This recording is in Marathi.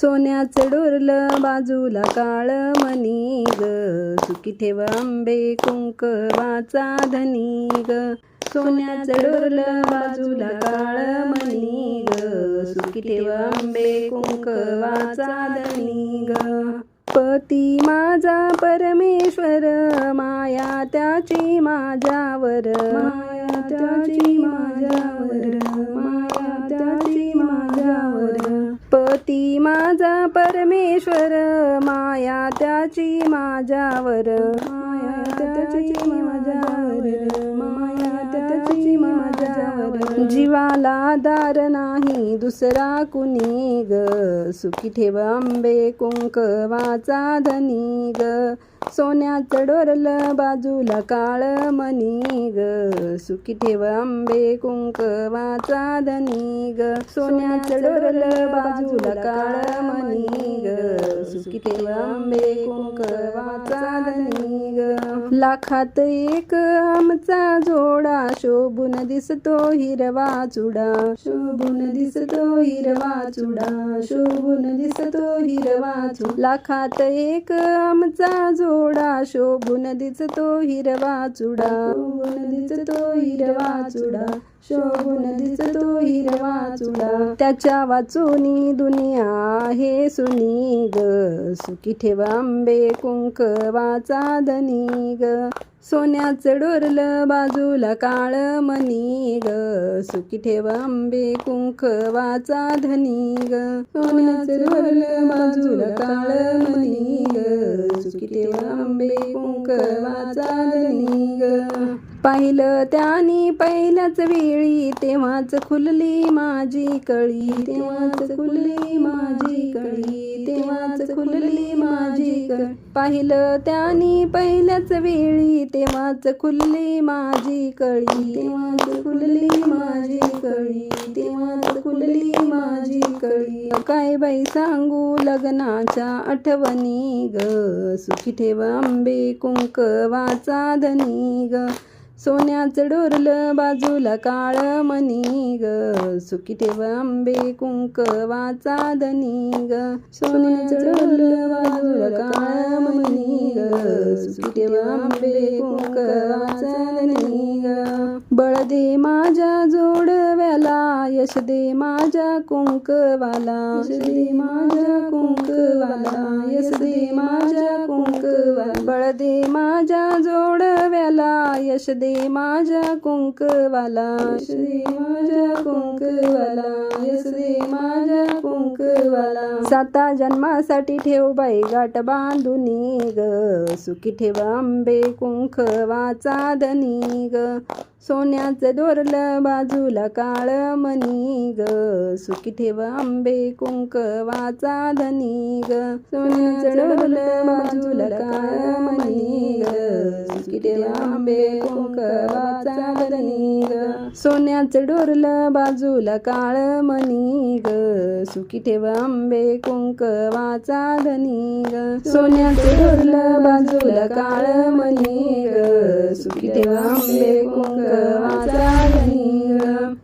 सोन्याचं डोरलं बाजूला काळ मनी ग. सुखी ठेव आंबे कुंकवाचा धनी ग. सोन्याचं डोरलं बाजूला काळ मनी ग. सुखी ठेव आंबे कुंकवाचा धनी ग. पती माझा परमेश्वर माया त्याची माझ्यावर. माया त्याची माझ्यावर माया त्याची माझ्यावर. पती परमेश्वर माया त्याची माझ्यावर माया त्याची माझ्यावर माया तुझी माझ्यावर. जीवाला दार नाही दुसरा कुणी ग? सुखी ठेव आंबे कुंकवाचा धनी ग. सोन्याचं डोरलं बाजूला काळ मनी ग. सुखी ठेव आंबे कुंकवाचा धनी ग. सोन्याचं डोरलं बाजूला काळ मनी ग. सुखी ठेव आंबे कुंकवाचा धनी ग. लाखात एक आमचा जोडा शोभून दिसतो हिरवा चुडा शोभून दिसतो हिरवा चुडा शोभून दिसतो हिरवा चुडा. लाखात एक आमचा जोडा शोभून दिसतो हिरवा चुडा. शोभून दिसतो हिरवा चुडा शोभून दिसतो हिरवा चुडा. त्याच्या वाचुनी दुनिया हे सुनी ग सुखी ठेवा आंबे कुंकवाचा धनी ग सोन्याचं डोरलं बाजूला काळ मनी ग. सुखी ठेव आंबे कुंकवाचा धनी ग. सोन्याचं डोरलं बाजूला काळ मनी ग. सुखी ठेव आंबे कुंकवाचा धनी ग. पाहिलं त्यानी पहिल्याच वेळी तेव्हाच खुलली माझी कळी तेव्हाच खुलली माझी कळी तेव्हाच खुलली माझी कळी. पाहिलं त्यानी पहिल्याच वेळी तेव्हाच खुलली माझी कळी तेव्हाच खुलली माझी कळी तेव्हाच खुलली माझी कळी. काय बाई सांगू लग्नाच्या आठवणी ग सुखी ठेव आंबे कुंकवाचा धनी ग. सोन्याचं डोरलं बाजूला काळ मनी ग. सुखी ठेव आंबे कुंकवाचा धनी ग. सोन्याचं डोरलं बाजूला काळ मनी ग. सुखी ठेव आंबे कुंकवाचा धनी ग. बळ दे माझ्या जोडव्याला यश दे माझ्या कुंकवाला. यश दे माझ्या कुंकवाला यश दे माझ्या कुंकवाला बळ दे माझ्या जोडव्याला यश दे माझ्या कुंकवाला. यश दे माझ्या कुंकवाला. यश दे माझ्या कुंकवाला. साता जन्मासाठी ठेव बाई गाठ बांधुनी ग सुखी ठेव आंबे कुंकवाचा धनी ग सोन्याचं दोरलं बाजूला काळ मनी ग सुखी ठेव आंबे कुंकवाचा धनी ग सोन्याचं डोरलं बाजूला काळ मनी ग सुखी आंबे कुंकवाचा धनी ग सोन्याचं डोरलं बाजूला काळ मनी ग सुखी ठेव आंबे कुंकवाचा धनी ग सोन्याचं डोरलं बाजूला काळ मनी